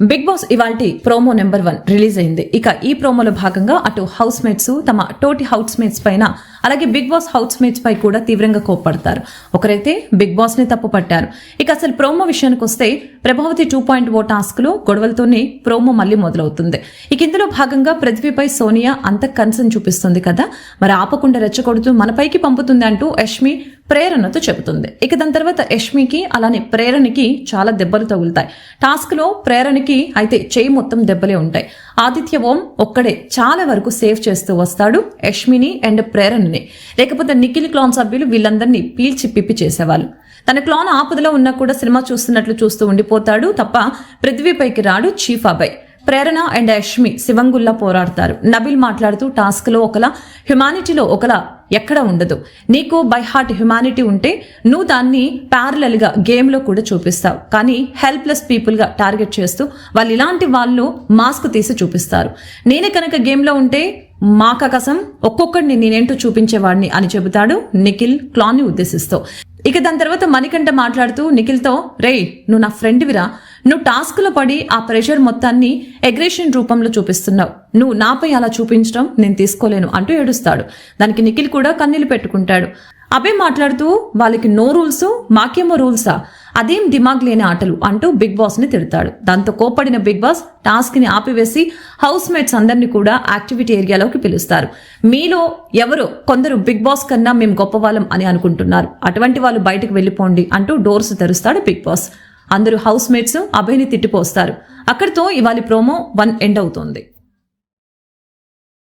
Big Boss ఇవాల్టి promo number one release అయింది. ఇక ఈ ప్రోమోలో భాగంగా అటు హౌస్ మేట్స్ తమ తోటి హౌస్ మేట్స్ పైన అలాగే బిగ్ బాస్ హౌస్ మేట్స్ పై కూడా తీవ్రంగా కోప్పడతారు. ఒకరైతే బిగ్ బాస్ని తప్పు పట్టారు. ఇక అసలు ప్రోమో విషయానికి వస్తే ప్రభావతి టూ పాయింట్ ఓ టాస్క్లో గొడవలతోనే ప్రోమో మళ్ళీ మొదలవుతుంది. ఇక ఇందులో భాగంగా పృథ్వీపై సోనియా అంత కన్సర్న్ చూపిస్తుంది కదా. మరి ఆపకుండా రెచ్చగొడుతూ మనపైకి పంపుతుంది అంటూ యష్మి ప్రేరణతో చెబుతుంది. ఇక దాని తర్వాత యష్మికి అలానే ప్రేరణకి చాలా దెబ్బలు తగులుతాయి. టాస్క్లో ప్రేరణకి అయితే చేయి మొత్తం దెబ్బలే ఉంటాయి. ఆదిత్య ఓం ఒక్కడే చాలా వరకు సేవ్ చేస్తూ వస్తాడు యష్మిని అండ్ ప్రేరణని. లేకపోతే నిఖిల్ క్లాన్ సభ్యులు వీళ్ళందరినీ పీల్చి పిప్పి చేసేవాళ్ళు. తన క్లాన్ ఆపదలో ఉన్నా కూడా సినిమా చూస్తున్నట్లు చూస్తూ ఉండిపోతాడు తప్ప పృథ్వీపైకి రాడు చీఫ్ అబ్బాయి ప్రేరణ అండ్ యష్మి శివంగుల్లా పోరాడతారు. నబిల్ మాట్లాడుతూ టాస్క్లో ఒకలా హ్యుమానిటీలో ఒకలా ఎక్కడ ఉండదు. నీకు బై హార్ట్ హ్యుమానిటీ ఉంటే నువ్వు దాన్ని ప్యారలల్గా గేమ్లో కూడా చూపిస్తావు. కానీ హెల్ప్లెస్ పీపుల్గా టార్గెట్ చేస్తూ వాళ్ళు ఇలాంటి వాళ్ళు మాస్క్ తీసి చూపిస్తారు. నేనే కనుక గేమ్లో ఉంటే మాకకసం ఒక్కొక్కడిని నేనేంటో చూపించేవాడిని అని చెబుతాడు నిఖిల్ క్లాన్ని ఉద్దేశిస్తూ. ఇక దాని తర్వాత మణికంఠ మాట్లాడుతూ నిఖిల్తో రేయ్ నువ్వు నా ఫ్రెండ్విరా. నువ్వు టాస్క్లో పడి ఆ ప్రెషర్ మొత్తాన్ని అగ్రెషన్ రూపంలో చూపిస్తున్నావు. నువ్వు నాపై అలా చూపించడం నేను తీసుకోలేను అంటూ ఏడుస్తాడు. దానికి నిఖిల్ కూడా కన్నీళ్ళు పెట్టుకుంటాడు. అభయ్ మాట్లాడుతూ వాళ్ళకి నో రూల్స్ మాకేమో రూల్సా? అదేం దిమాగ్ లేని ఆటలు అంటూ బిగ్ బాస్ని తిడతాడు. దాంతో కోపడిన బిగ్ బాస్ టాస్క్ని ఆపివేసి హౌస్ మేట్స్ అందరినీ కూడా యాక్టివిటీ ఏరియాలోకి పిలుస్తారు. మీలో ఎవరు కొందరు బిగ్ బాస్ కన్నా మేము గొప్పవాళ్ళం అని అనుకుంటున్నారు. అటువంటి వాళ్ళు బయటకు వెళ్ళిపోండి అంటూ డోర్స్ తెరుస్తాడు బిగ్ బాస్. అందరూ హౌస్ మేట్స్ అభయ్ని తిట్టిపోస్తారు. అక్కడితో ఇవాళ ప్రోమో వన్ ఎండ్ అవుతుంది.